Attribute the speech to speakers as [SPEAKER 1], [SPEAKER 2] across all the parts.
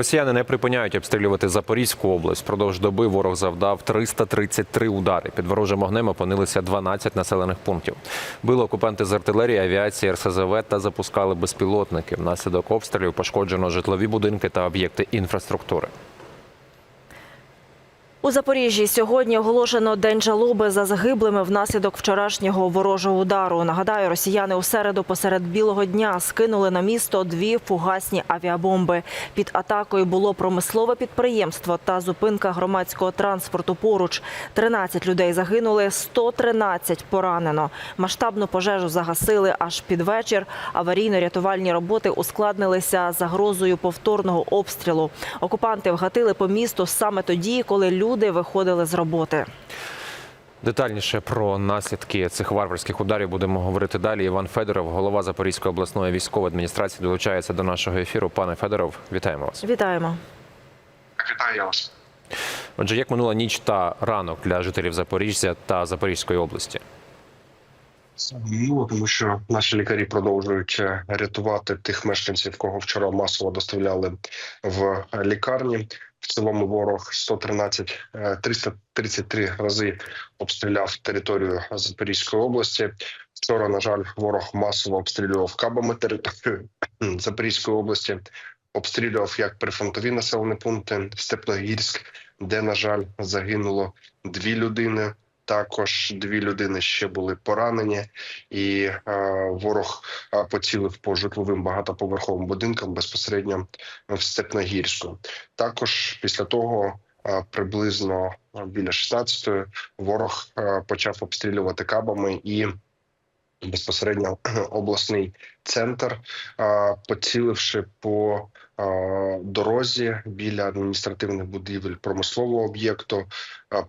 [SPEAKER 1] Росіяни не припиняють обстрілювати Запорізьку область. Продовж доби ворог завдав 333 удари. Під ворожим огнем опинилися 12 населених пунктів. Били окупанти з артилерії, авіації, РСЗВ та запускали безпілотники. Внаслідок обстрілів пошкоджено житлові будинки та об'єкти інфраструктури.
[SPEAKER 2] У Запоріжжі сьогодні оголошено день жалоби за загиблими внаслідок вчорашнього ворожого удару. Нагадаю, росіяни у середу посеред білого дня скинули на місто дві фугасні авіабомби. Під атакою було промислове підприємство та зупинка громадського транспорту. Поруч 13 людей загинули, 113 поранено. Масштабну пожежу загасили аж під вечір. Аварійно-рятувальні роботи ускладнилися загрозою повторного обстрілу. Окупанти вгатили по місту саме тоді, коли люди виходили з роботи.
[SPEAKER 1] Детальніше про наслідки цих варварських ударів будемо говорити далі. Іван Федоров, голова Запорізької обласної військової адміністрації, долучається до нашого ефіру. Пане Федоров, вітаємо вас.
[SPEAKER 2] Вітаємо.
[SPEAKER 3] Вітаю вас.
[SPEAKER 1] Отже, як минула ніч та ранок для жителів Запоріжжя та Запорізької області?
[SPEAKER 3] Ну, тому що наші лікарі продовжують е, рятувати тих мешканців, кого вчора масово доставляли в лікарні. В цілому ворог 113, е, 333 рази обстріляв територію Запорізької області. Вчора, на жаль, ворог масово обстрілював кабами територію Запорізької області. Обстрілював як прифронтові населені пункти Степногірськ, де, на жаль, загинуло дві людини. Також дві людини ще були поранені, і е, ворог е, поцілив по житловим багатоповерховим будинкам безпосередньо в Степногірську. Також після того. е, Приблизно біля 16-ї ворог почав обстрілювати кабами і безпосередньо обласний центр, поціливши по дорозі біля адміністративних будівель промислового об'єкту.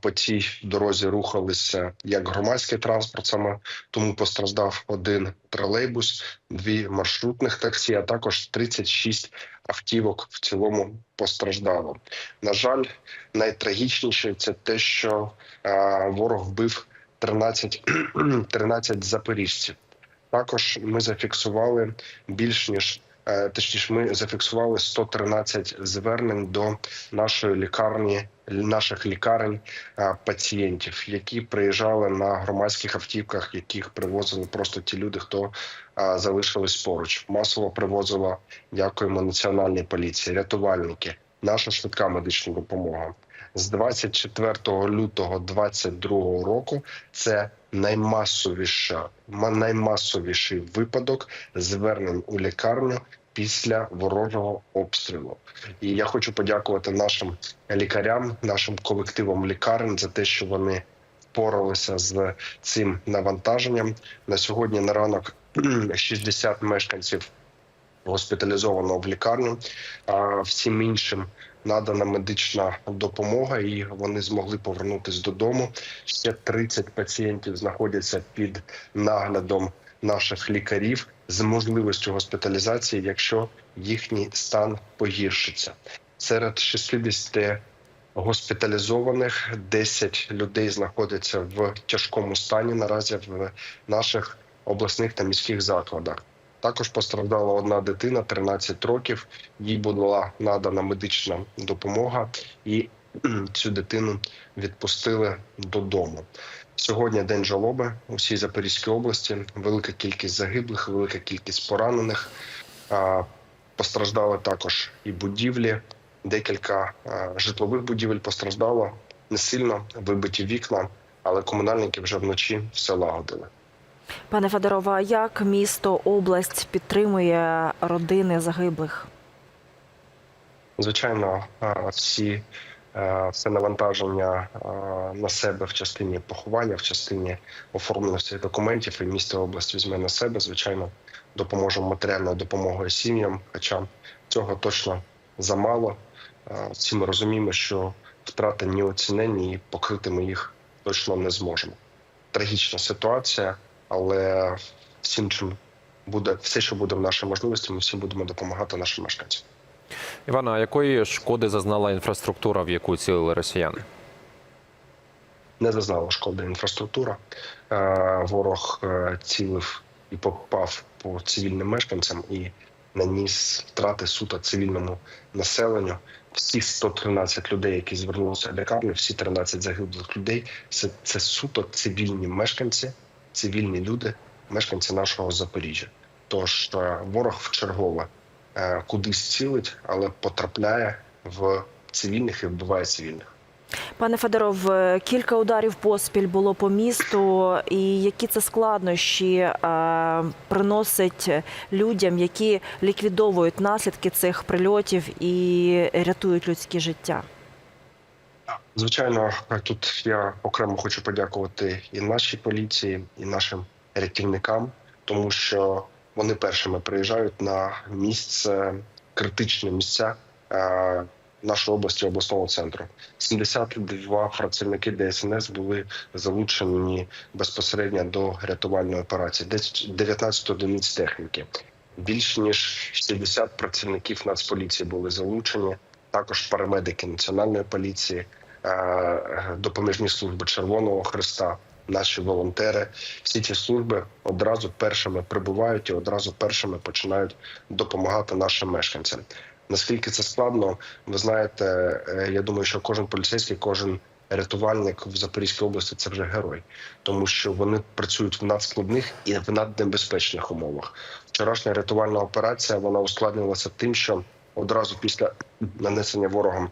[SPEAKER 3] По цій дорозі рухалися як громадський транспорт, саме тому постраждав один тролейбус, дві маршрутних таксі, а також 36 автівок в цілому постраждало. На жаль, найтрагічніше це те, що ворог вбив 13, 13 запоріжців. Також ми зафіксували більш ніж е, точніше, ми зафіксували 113 звернень до нашої лікарні, наших лікарень е, пацієнтів, які приїжджали на громадських автівках, яких привозили просто ті люди, хто е, залишились поруч. Масово привозила, дякуємо національній поліції, рятувальники, наша швидка медична допомога. З 24 лютого 2022 року це наймасовіша, наймасовіший випадок звернень у лікарню після ворожого обстрілу. І я хочу подякувати нашим лікарям, нашим колективам лікарень за те, що вони впоралися з цим навантаженням. На сьогодні на ранок 60 мешканців госпіталізовано в лікарню. А всім іншим надана медична допомога, і вони змогли повернутися додому. Ще 30 пацієнтів знаходяться під наглядом наших лікарів з можливістю госпіталізації, якщо їхній стан погіршиться. Серед 60 госпіталізованих 10 людей знаходяться в тяжкому стані наразі в наших обласних та міських закладах. Також постраждала одна дитина, 13 років. Їй була надана медична допомога, і цю дитину відпустили додому. Сьогодні день жалоби у всій Запорізькій області. Велика кількість загиблих, велика кількість поранених. Постраждали також і будівлі. Декілька житлових будівель постраждало не сильно, вибиті вікна, але комунальники вже вночі все лагодили.
[SPEAKER 2] Пане Федорова, як місто, область підтримує родини загиблих?
[SPEAKER 3] Звичайно, всі е, все навантаження е, на себе в частині поховання, в частині оформлення всіх документів і місто область візьме на себе. Звичайно, допоможемо матеріальною допомогою сім'ям. Хоча цього точно замало. Е, Всі ми розуміємо, що втрати неоцінені і покрити ми їх точно не зможемо. Трагічна ситуація, але всім, чим буде все, що буде в нашій можливості, ми всім будемо допомагати нашим мешканцям.
[SPEAKER 1] Івана, а якої шкоди зазнала інфраструктура, в яку цілили росіяни?
[SPEAKER 3] не зазнала шкоди інфраструктура. Е, Ворог е, цілив і попав по цивільним мешканцям, і наніс втрати суто цивільному населенню. Всі 113 людей, які звернулися в лікарню, всі 13 загиблих людей, це, це суто цивільні мешканці, цивільні люди, мешканці нашого Запоріжжя. Тож е, ворог вчергове е, кудись цілить, але потрапляє в цивільних і вбиває цивільних.
[SPEAKER 2] Пане Федоров, е, кілька ударів поспіль було по місту, і які це складнощі приносить людям, які ліквідовують наслідки цих прильотів і рятують людські життя?
[SPEAKER 3] Звичайно, тут я окремо хочу подякувати і нашій поліції, і нашим рятівникам, тому що вони першими приїжджають на місце критичні місця е, нашої області обласного центру. 72 працівники ДСНС були залучені безпосередньо до рятувальної операції. Десь 19 одиниць техніки. Більш ніж 60 працівників Нацполіції були залучені. Також парамедики національної поліції, е, допоміжні служби Червоного Христа, наші волонтери. Всі ці служби одразу першими прибувають і одразу першими починають допомагати нашим мешканцям. Наскільки це складно, ви знаєте, е, я думаю, що кожен поліцейський, кожен рятувальник в Запорізькій області це вже герой, тому що вони працюють в надскладних і в наднебезпечних умовах. Вчорашня рятувальна операція вона ускладнювалася тим, що одразу після нанесення ворогом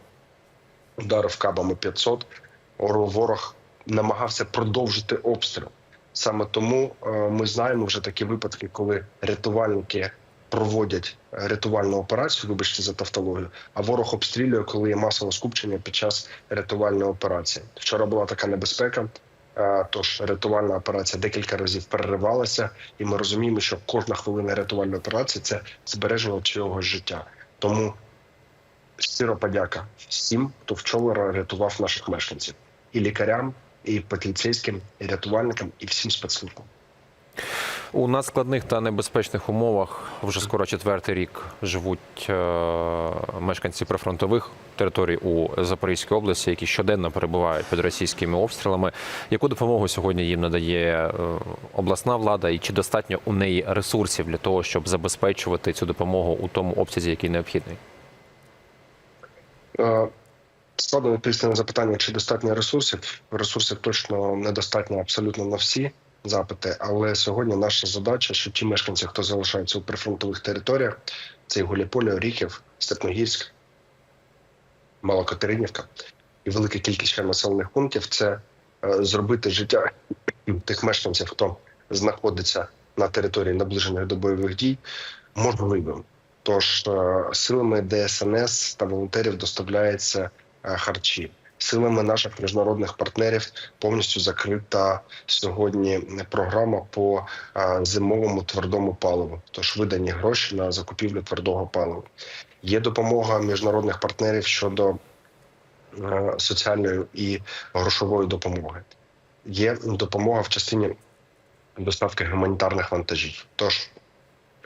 [SPEAKER 3] ударів кабами 500, ворог намагався продовжити обстріл. Саме тому е, ми знаємо вже такі випадки, коли рятувальники проводять е, рятувальну операцію, вибачте за тавтологію, а ворог обстрілює, коли є масове скупчення під час рятувальної операції. Вчора була така небезпека. е, Тож рятувальна операція декілька разів переривалася, і ми розуміємо, що кожна хвилина рятувальної операції це збереження чогось життя. Тому щиро подяка всім, хто вчора рятував наших мешканців, і лікарям, і поліцейським, і рятувальникам, і всім спецслужбам.
[SPEAKER 1] У надскладних та небезпечних умовах вже скоро четвертий рік живуть е, мешканці прифронтових територій у Запорізькій області, які щоденно перебувають під російськими обстрілами. Яку допомогу сьогодні їм надає е, обласна влада, і чи достатньо у неї ресурсів для того, щоб забезпечувати цю допомогу у тому обсязі, який необхідний?
[SPEAKER 3] Е, Складно відповісти на запитання, чи достатньо ресурсів. Ресурсів точно недостатньо абсолютно на всі запити. Але сьогодні наша задача, що ті мешканці, хто залишаються у прифронтових територіях, це і Гуляполя, Оріхів, Степногірськ, Малокатеринівка і велика кількість населених пунктів, це е, зробити життя тих мешканців, хто знаходиться на території наближених до бойових дій, можливим. Тож е, силами ДСНС та волонтерів доставляється е, харчі. Силами наших міжнародних партнерів повністю закрита сьогодні програма по е, зимовому твердому паливу. Тож видані гроші на закупівлю твердого палива. Є допомога міжнародних партнерів щодо е, соціальної і грошової допомоги. Є допомога в частині доставки гуманітарних вантажів. Тож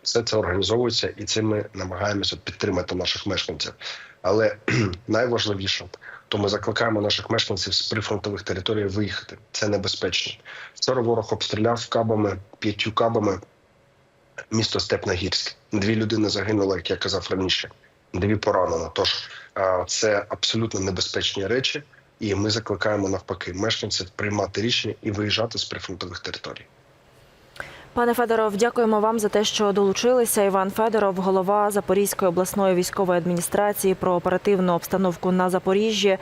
[SPEAKER 3] все це організовується, і цим ми намагаємося підтримати наших мешканців. Але найважливіше, то ми закликаємо наших мешканців з прифронтових територій виїхати. Це небезпечно. Вчора ворог обстріляв кабами, п'ятью кабами місто Степногірськ. Дві людини загинули, як я казав раніше, дві поранено. Тож це абсолютно небезпечні речі, і ми закликаємо навпаки мешканців приймати рішення і виїжджати з прифронтових територій.
[SPEAKER 2] Пане Федоров, дякуємо вам за те, що долучилися. Іван Федоров, голова Запорізької обласної військової адміністрації, про оперативну обстановку на Запоріжжі.